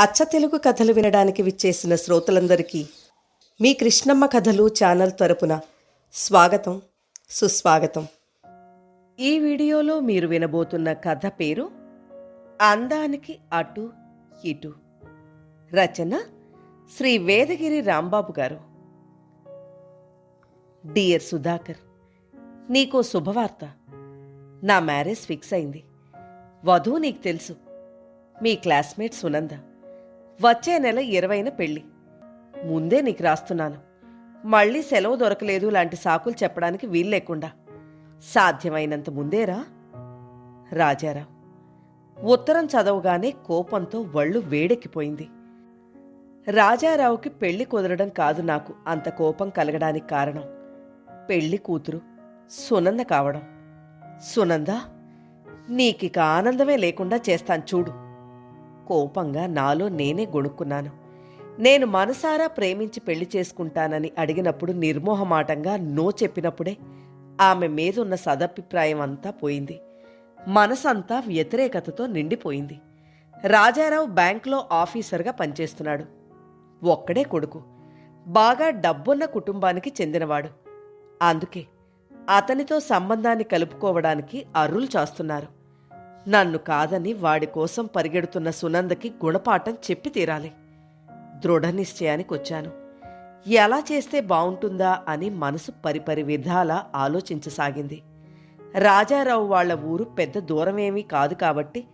అచ్చ తెలుగు కథలు వినడానికి విచ్చేసిన శ్రోతలందరికీ మీ కృష్ణమ్మ కథలు ఛానల్ తరపున స్వాగతం సుస్వాగతం. ఈ వీడియోలో మీరు వినబోతున్న కథ పేరు అందానికి అటు ఇటు. రచన శ్రీ వేదగిరి రాంబాబు గారు. డియర్ సుధాకర్ నీకో శుభవార్త. నా మ్యారేజ్ ఫిక్స్ అయింది. వధువు నీకు తెలుసు. మీ క్లాస్మేట్ సునంద. వచ్చే నెల ఇరవైన పెళ్ళి. ముందే నీకు రాస్తున్నాను. మళ్ళీ సెలవు దొరకలేదు లాంటి సాకులు చెప్పడానికి వీలు లేకుండా. సాధ్యమైనంత ముందేరా? రాజారావు ఉత్తరం చదవగానే కోపంతో వళ్ళు వేడెక్కిపోయింది. రాజారావుకి పెళ్ళి కుదరడం కాదు నాకు అంత కోపం కలగడానికి కారణం. పెళ్ళి కూతురు సునంద కావడం. సునంద నీకిక ఆనందమే లేకుండా చేస్తాను చూడు. కోపంగా నాలో నేనే గొణుక్కున్నాను. నేను మనసారా ప్రేమించి పెళ్ళి చేసుకుంటానని అడిగినప్పుడు నిర్మోహమాటంగా నో చెప్పినప్పుడే ఆమె మీదున్న సదభిప్రాయం అంతా పోయింది. మనసంతా వ్యతిరేకతతో నిండిపోయింది. రాజారావు బ్యాంక్లో ఆఫీసర్గా పనిచేస్తున్నాడు. ఒక్కడే కొడుకు. బాగా డబ్బున్న కుటుంబానికి చెందినవాడు. అందుకే అతనితో సంబంధాన్ని కలుపుకోవడానికి అర్రులు చేస్తున్నారు. నన్ను కాదని వాడి కోసం పరిగెడుతున్న సునందకి గుణపాఠం చెప్పి తీరాలి. దృఢ నిశ్చయానికి వచ్చాను. ఎలా చేస్తే బావుంటుందా అని మనసు పరిపరి విధాలా ఆలోచించసాగింది. రాజారావు వాళ్ళ ఊరు పెద్ద దూరమేమీ కాదు కాబట్టి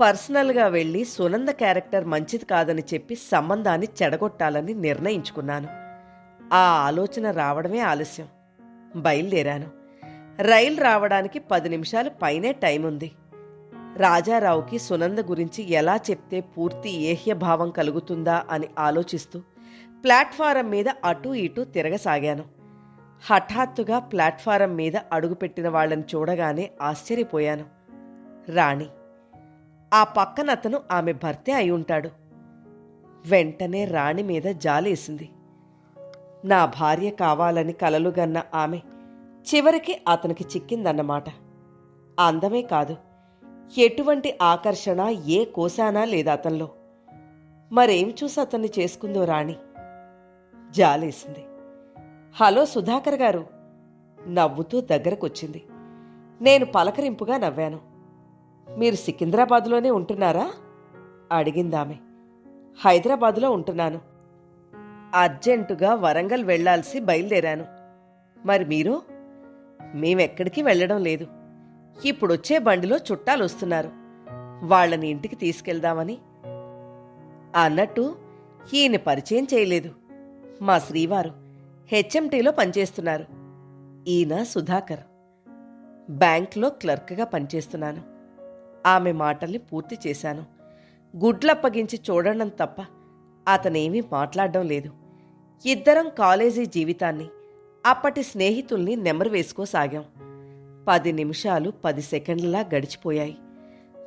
పర్సనల్గా వెళ్ళి సునంద క్యారెక్టర్ మంచిది కాదని చెప్పి సంబంధాన్ని చెడగొట్టాలని నిర్ణయించుకున్నాను. ఆ ఆలోచన రావడమే ఆలస్యం. బయలుదేరాను. రైలు రావడానికి పది నిమిషాలు పైనే టైం ఉంది. రాజారావుకి సునంద గురించి ఎలా చెప్తే పూర్తి ఏహ్యభావం కలుగుతుందా అని ఆలోచిస్తూ ప్లాట్ఫారం మీద అటూ ఇటూ తిరగసాగాను. హఠాత్తుగా ప్లాట్ఫారం మీద అడుగుపెట్టిన వాళ్ళని చూడగానే ఆశ్చర్యపోయాను. రాణి ఆ పక్కనతను ఆమె భర్తే అయి ఉంటాడు. వెంటనే రాణి మీద జాలేసింది. నా భార్య కావాలని కలలుగన్న ఆమె చివరికి అతనికి చిక్కిందన్నమాట. అందమే కాదు ఎటువంటి ఆకర్షణ ఏ కోశానా లేదు అతనిలో? మరేం చూసి అతన్ని చేసుకుందో రాణి? జాలేసింది. హలో సుధాకర్ గారు నవ్వుతూ దగ్గరకొచ్చింది. నేను పలకరింపుగా నవ్వాను. మీరు సికింద్రాబాద్లోనే ఉంటున్నారా? అడిగిందామె. హైదరాబాదులో ఉంటున్నాను. అర్జెంటుగా వరంగల్ వెళ్ళాల్సి బయలుదేరాను. మరి మీరు? మేమెక్కడికి వెళ్ళడం లేదు. ఇప్పుడొచ్చే బండిలో చుట్టాలు వస్తున్నారు వాళ్ళని ఇంటికి తీసుకెళ్దామని. అన్నట్టు ఈయన పరిచయం చేయలేదు. మా శ్రీవారు హెచ్ఎంటీలో పనిచేస్తున్నారు. ఈయన సుధాకర్. బ్యాంక్లో క్లర్క్గా పనిచేస్తున్నాను. ఆమె మాటల్ని పూర్తి చేశాను. గుడ్లప్పగించి చూడడం తప్ప అతనేమీ మాట్లాడడం లేదు. ఇద్దరం కాలేజీ జీవితాన్ని అప్పటి స్నేహితుల్ని నెమరు వేసుకోసాగాం. పది నిమిషాలు పది సెకండ్లలా గడిచిపోయాయి.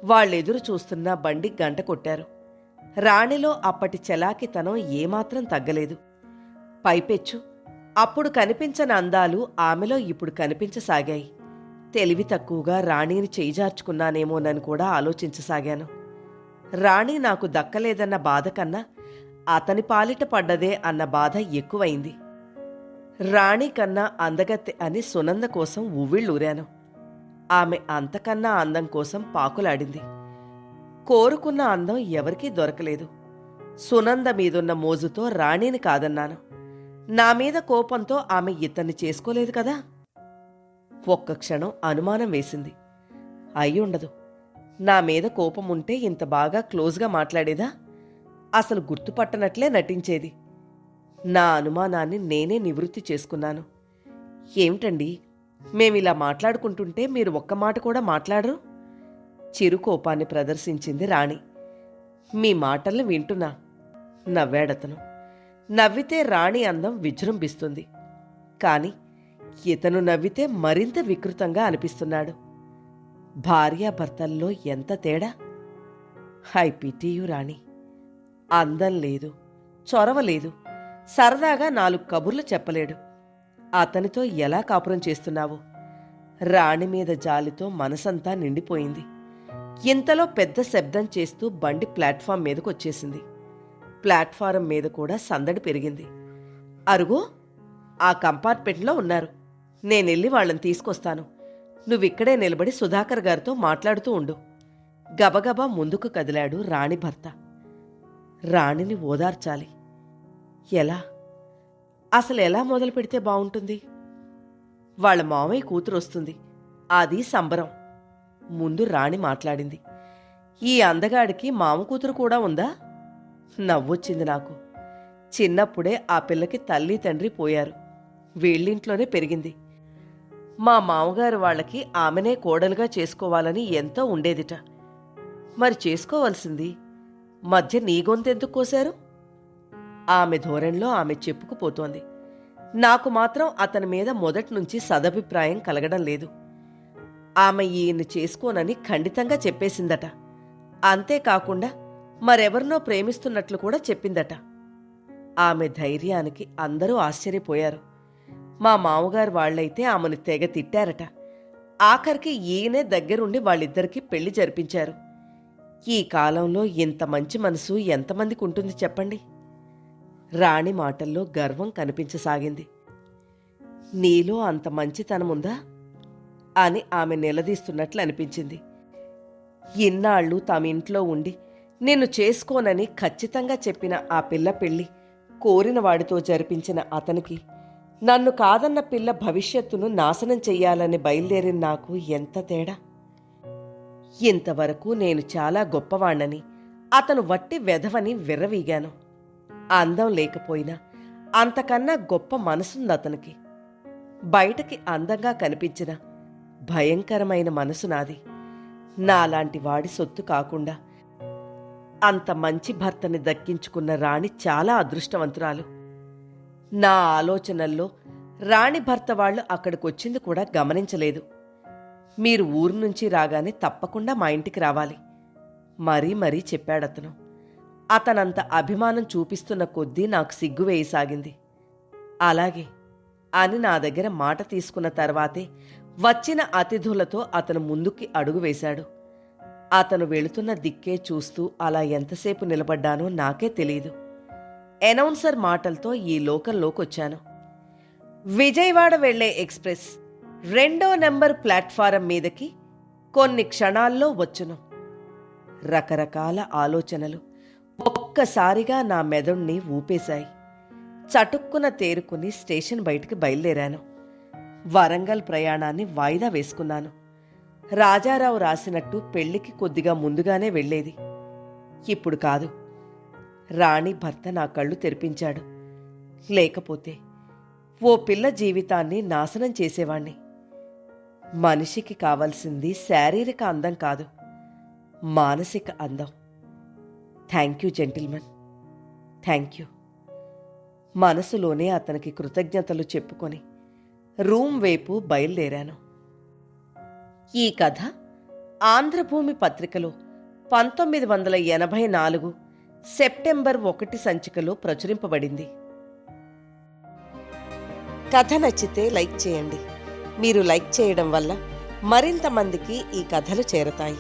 వాళ్ళెదురు చూస్తున్న బండి గంట కొట్టారు. రాణిలో అప్పటి చలాకితనం ఏమాత్రం తగ్గలేదు. పైపెచ్చు. అప్పుడు కనిపించని అందాలు ఆమెలో ఇప్పుడు కనిపించసాగాయి. తెలివి తక్కువగా రాణిని చేయిజార్చుకున్నానేమోనని కూడా ఆలోచించసాగాను. రాణి నాకు దక్కలేదన్న బాధ కన్నా అతని పాలిట పడ్డదే అన్న బాధ ఎక్కువైంది. రాణి కన్నా అందగత్తె అని సునంద కోసం ఉవ్విళ్ళూరాను ఆమె అంతకన్నా అందం కోసం పాకులాడింది. కోరుకున్న అందం ఎవరికీ దొరకలేదు. సునంద మీదున్న మోజుతో రాణిని కాదన్నాను. నా మీద కోపంతో ఆమె ఇతన్ని చేసుకోలేదు కదా? ఒక్క క్షణం అనుమానం వేసింది. అయ్యుండదు. నా మీద కోపం ఉంటే ఇంత బాగా క్లోజ్గా మాట్లాడేదా? అసలు గుర్తుపట్టనట్లే నటించేది. నా అనుమానాన్ని నేనే నివృత్తి చేసుకున్నాను. ఏమిటండి? మేమిలా మాట్లాడుకుంటుంటే మీరు ఒక్క మాట కూడా మాట్లాడరు? చిరు కోపాన్ని ప్రదర్శించింది రాణి. మీ మాటల్ని వింటున్నా. నవ్వాడతను. నవ్వితే రాణి అందం విజృంభిస్తుంది. కాని ఇతను నవ్వితే మరింత వికృతంగా అనిపిస్తున్నాడు. భార్యాభర్తల్లో ఎంత తేడా? హై పిటియు రాణి. అందం లేదు. చొరవ లేదు. సరదాగా నాలుగు కబుర్లు చెప్పలేడు. అతనితో ఎలా కాపురం చేస్తున్నావు? రాణి మీద జాలితో మనసంతా నిండిపోయింది. ఇంతలో పెద్ద శబ్దం చేస్తూ బండి ప్లాట్ఫామ్ మీదకు వచ్చేసింది ప్లాట్ఫారం మీద కూడా సందడి పెరిగింది. అరుగు ఆ కంపార్ట్మెంట్లో ఉన్నారు. నేనెళ్ళి వాళ్ళని తీసుకొస్తాను. నువ్విక్కడే నిలబడి సుధాకర్ గారితో మాట్లాడుతూ ఉండు. గబగబా ముందుకు కదిలాడు రాణి భర్త. రాణిని ఓదార్చాలి. ఎలా? అసలు ఎలా మొదలు పెడితే బాగుంటుంది? వాళ్ళ మామయ్య కూతురు వస్తుంది. అది సంబరం. ముందు రాణి మాట్లాడింది. ఈ అందగాడికి మామ కూతురు కూడా ఉందా? నవ్వొచ్చింది నాకు. చిన్నప్పుడే ఆ పిల్లకి తల్లి తండ్రి పోయారు. వీళ్ళింట్లోనే పెరిగింది. మా మామగారు వాళ్ళకి ఆమెనే కోడలుగా చేసుకోవాలని ఎంతో ఉండేదిట. మరి చేసుకోవాల్సింది? మధ్య నీ గొంతెందుకు కోశారు? ఆమె ధోరణిలో ఆమె చెప్పుకుపోతోంది. నాకు మాత్రం అతని మీద మొదటి నుంచి సదభిప్రాయం కలగడం లేదు. ఆమె ఈయన్ని చేసుకోనని ఖండితంగా చెప్పేసిందట. అంతేకాకుండా మరెవరినో ప్రేమిస్తున్నట్లు కూడా చెప్పిందట. ఆమె ధైర్యానికి అందరూ ఆశ్చర్యపోయారు. మా మామగారు వాళ్ళైతే ఆమెను తెగ తిట్టారట. ఆఖరికి ఈయనే దగ్గరుండి వాళ్ళిద్దరికీ పెళ్ళి జరిపించారు. ఈ కాలంలో ఇంత మంచి మనసు ఎంతమందికి ఉంటుంది చెప్పండి? రాణి మాటల్లో గర్వం కనిపించసాగింది. నీలో అంత మంచితనముందా? అని ఆమె నిలదీస్తున్నట్లు అనిపించింది. ఇన్నాళ్ళు తమ ఇంట్లో ఉండి నిన్ను చేసుకోనని ఖచ్చితంగా చెప్పిన ఆ పిల్ల పెళ్ళి కోరిన వాడితో జరిపించిన అతనికి నన్ను కాదన్న పిల్ల భవిష్యత్తును నాశనం చెయ్యాలని బయలుదేరిన నాకు ఎంత తేడా? ఇంతవరకు నేను చాలా గొప్పవాణ్ణని అతను వట్టి వెధవని విర్రవీగాను. అందం లేకపోయినా అంతకన్నా గొప్ప మనసుంది అతనికి. బయటకి అందంగా కనిపించిన భయంకరమైన మనసు నాది. నాలాంటి వాడి సొత్తు కాకుండా అంత మంచి భర్తని దక్కించుకున్న రాణి చాలా అదృష్టవంతురాలు. నా ఆలోచనల్లో రాణి భర్త వాళ్ళు అక్కడికొచ్చింది కూడా గమనించలేదు. మీరు ఊరు నుంచి రాగానే తప్పకుండా మా ఇంటికి రావాలి. మరీ మరీ చెప్పాడతను. అతనంత అభిమానం చూపిస్తున్న కొద్దీ నాకు సిగ్గు వేయసాగింది. అలాగే అని నా దగ్గర మాట తీసుకున్న తర్వాతే వచ్చిన అతిథులతో అతను ముందుకి అడుగు వేశాడు. అతను వెళుతున్న దిక్కే చూస్తూ అలా ఎంతసేపు నిలబడ్డానో నాకే తెలియదు అనౌన్సర్ మాటలతో ఈ లోకంలోకొచ్చాను. విజయవాడ వెళ్ళే ఎక్స్ప్రెస్ రెండో నెంబర్ ప్లాట్ఫారం మీదకి కొన్ని క్షణాల్లో వచ్చును. రకరకాల ఆలోచనలు. ఒక్కసారిగా నా మెదడుని ఊపేశాయి. చటుక్కున తేరుకుని స్టేషన్ బయటికి బయలుదేరాను. వరంగల్ ప్రయాణాన్ని వాయిదా వేసుకున్నాను. రాజారావు రాసినట్టు పెళ్ళికి కొద్దిగా ముందుగానే వెళ్ళేది. ఇప్పుడు కాదు. రాణి భర్త నా కళ్ళు తెరిపించాడు. లేకపోతే ఓ పిల్ల జీవితాన్ని నాశనం చేసేవాణ్ణి. మనిషికి కావలసింది శారీరక అందం కాదు. మానసిక అందం. Thank you gentleman thank you మనసులోనే అతనికి కృతజ్ఞతలు చెప్పుకొని రూమ్ వైపు బయలుదేరాను. ఈ కథ ఆంధ్రభూమి పత్రికలో పంతొమ్మిది వందల ఎనభై నాలుగు సెప్టెంబర్ ఒకటి సంచికలో ప్రచురింపబడింది. కథ నచ్చితే లైక్ చేయండి. మీరు లైక్ చేయడం వల్ల మరింత మందికి ఈ కథలు చేరతాయి.